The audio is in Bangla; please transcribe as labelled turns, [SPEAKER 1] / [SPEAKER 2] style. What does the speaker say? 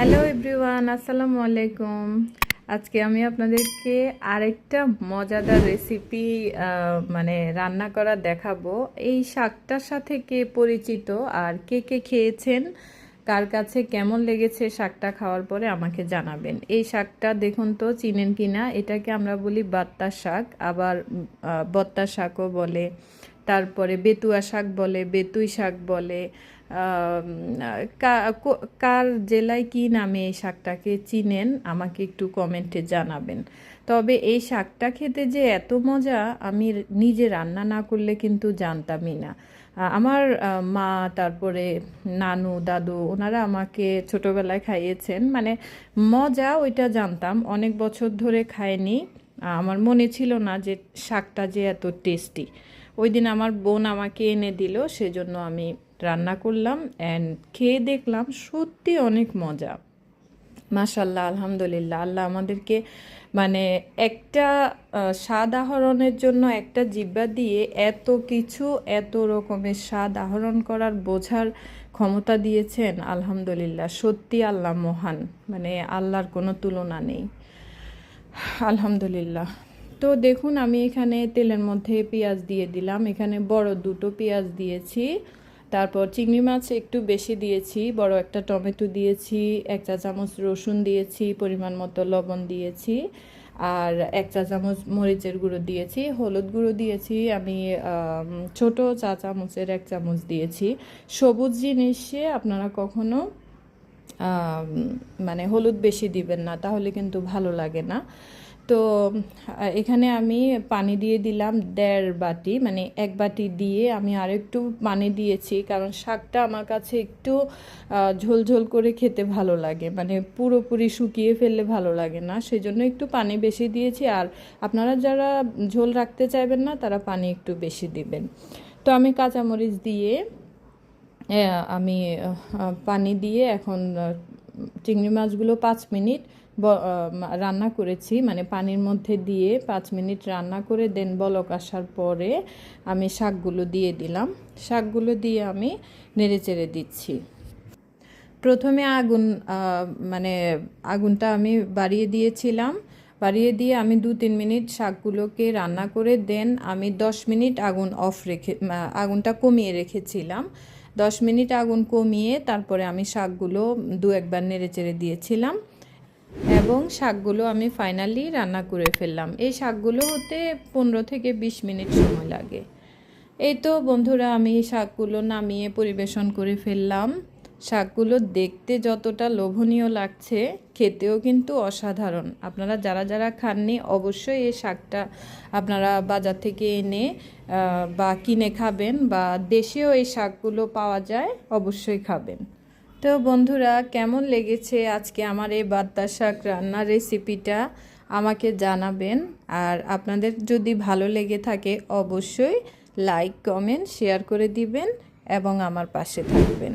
[SPEAKER 1] হ্যালো এভরিওয়ান, আসসালামু আলাইকুম। আজকে আমি আপনাদেরকে আরেকটা মজাদার রেসিপি মানে রান্না করা দেখাবো। এই শাকটার সাথে কে পরিচিত আর কে কে খেয়েছেন, কার কাছে কেমন লেগেছে শাকটা খাওয়ার পরে আমাকে জানাবেন। এই শাকটা দেখুন তো, চিনেন কিনা? এটাকে আমরা বলি বাত্তা শাক, আবার বত্তা শাকও বলে। তারপরে বেতুয়া শাক বলে, বেতুই শাক বলে কার জেলায় কি নামে এই শাকটাকে চিনেন? আমাকে একটু কমেন্টে জানাবেন। তবে এই শাকটা খেতে যে এত মজা, আমি নিজে রান্না না করলে কিন্তু জানতামই না। আমার মা, তারপরে নানু, দাদু, ওনারা আমাকে ছোটবেলায় খাইয়েছেন। মানে মজা ওইটা জানতাম, অনেক বছর ধরে খায়নি আমার মনে ছিল না যে শাকটা যে এত টেস্টি। ওই দিন আমার বোন আমাকে এনে দিল, সেজন্য আমি রান্না করলাম অ্যান্ড খেয়ে দেখলাম সত্যি অনেক মজা। মাশাল্লাহ আলহামদুলিল্লাহ, আল্লাহ আমাদেরকে মানে একটা স্বাদ আহরণের জন্য একটা জিব্বা দিয়ে এত কিছু, এত রকমের স্বাদ আহরণ করার বোঝার ক্ষমতা দিয়েছেন, আলহামদুলিল্লাহ, সত্যি আল্লাহ মহান মানে আল্লাহর কোনো তুলনা নেই। আলহামদুলিল্লাহ। তো দেখুন, আমি এখানে তেলের মধ্যে পেঁয়াজ দিয়ে দিলাম। এখানে বড় দুটো পেঁয়াজ দিয়েছি। তারপর চিংড়ি মাছ একটু বেশি দিয়েছি, বড় একটা টমেটো দিয়েছি, এক চা চামচ রসুন দিয়েছি, পরিমাণ মতো লবণ দিয়েছি, আর এক চা চামচ মরিচের গুঁড়ো দিয়েছি, হলুদ গুঁড়ো দিয়েছি, আমি ছোট চা চামচের এক চামচ দিয়েছি। সবুজ জিনিসে আপনারা কখনো মানে হলুদ বেশি দিবেন না, তাহলে কিন্তু ভালো লাগে না। তো এখানে আমি পানি দিয়ে দিলাম দেড় বাটি মানে এক বাটি দিয়ে আমি আর একটু পানি দিয়েছি, কারণ শাকটা আমার কাছে একটু ঝোলঝোল করে খেতে ভালো লাগে মানে পুরোপুরি শুকিয়ে ফেললে ভালো লাগে না, সেজন্য একটু পানি বেশি দিয়েছি, আর আপনারা যারা ঝোল রাখতে চাইবেন না, তারা পানি একটু বেশি দিবেন। তো আমি কাঁচামরিচ দিয়ে আমি পানি দিয়ে এখন চিংড়ি মাছগুলো পাঁচ মিনিট রান্না করেছি। মানে পানির মধ্যে দিয়ে পাঁচ মিনিট রান্না করে দেন বলক আসার পরে আমি শাকগুলো দিয়ে দিলাম। শাকগুলো দিয়ে আমি নেড়ে চেড়ে দিচ্ছি। প্রথমে আগুন মানে আগুনটা আমি বাড়িয়ে দিয়েছিলাম। বাড়িয়ে দিয়ে আমি দু তিন মিনিট শাকগুলোকে রান্না করে দেন আমি দশ মিনিট আগুন অফ রেখে আগুনটা কমিয়ে রেখেছিলাম। দশ মিনিট আগুন কমিয়ে তারপরে আমি শাকগুলো দু একবার নেড়ে চেড়ে দিয়েছিলাম এবং শাকগুলো আমি ফাইনালি রান্না করে ফেললাম। এই শাকগুলো হতে পনেরো থেকে বিশ মিনিট সময় লাগে। এই তো বন্ধুরা, আমি শাকগুলো নামিয়ে পরিবেশন করে ফেললাম। শাকগুলো দেখতে যতটা লোভনীয় লাগছে, খেতেও কিন্তু অসাধারণ। আপনারা যারা যারা খাননি, অবশ্যই এই শাকটা আপনারা বাজার থেকে এনে বা কিনে খাবেন বা দেশেও এই শাকগুলো পাওয়া যায়, অবশ্যই খাবেন। তো বন্ধুরা, কেমন লেগেছে আজকে আমার এই বাদ্দা শাক রান্নার রেসিপিটা? আমাকে জানাবেন। আর আপনাদের যদি ভালো লেগে থাকে, অবশ্যই লাইক, কমেন্ট, শেয়ার করে দিবেন এবং আমার পাশে থাকবেন।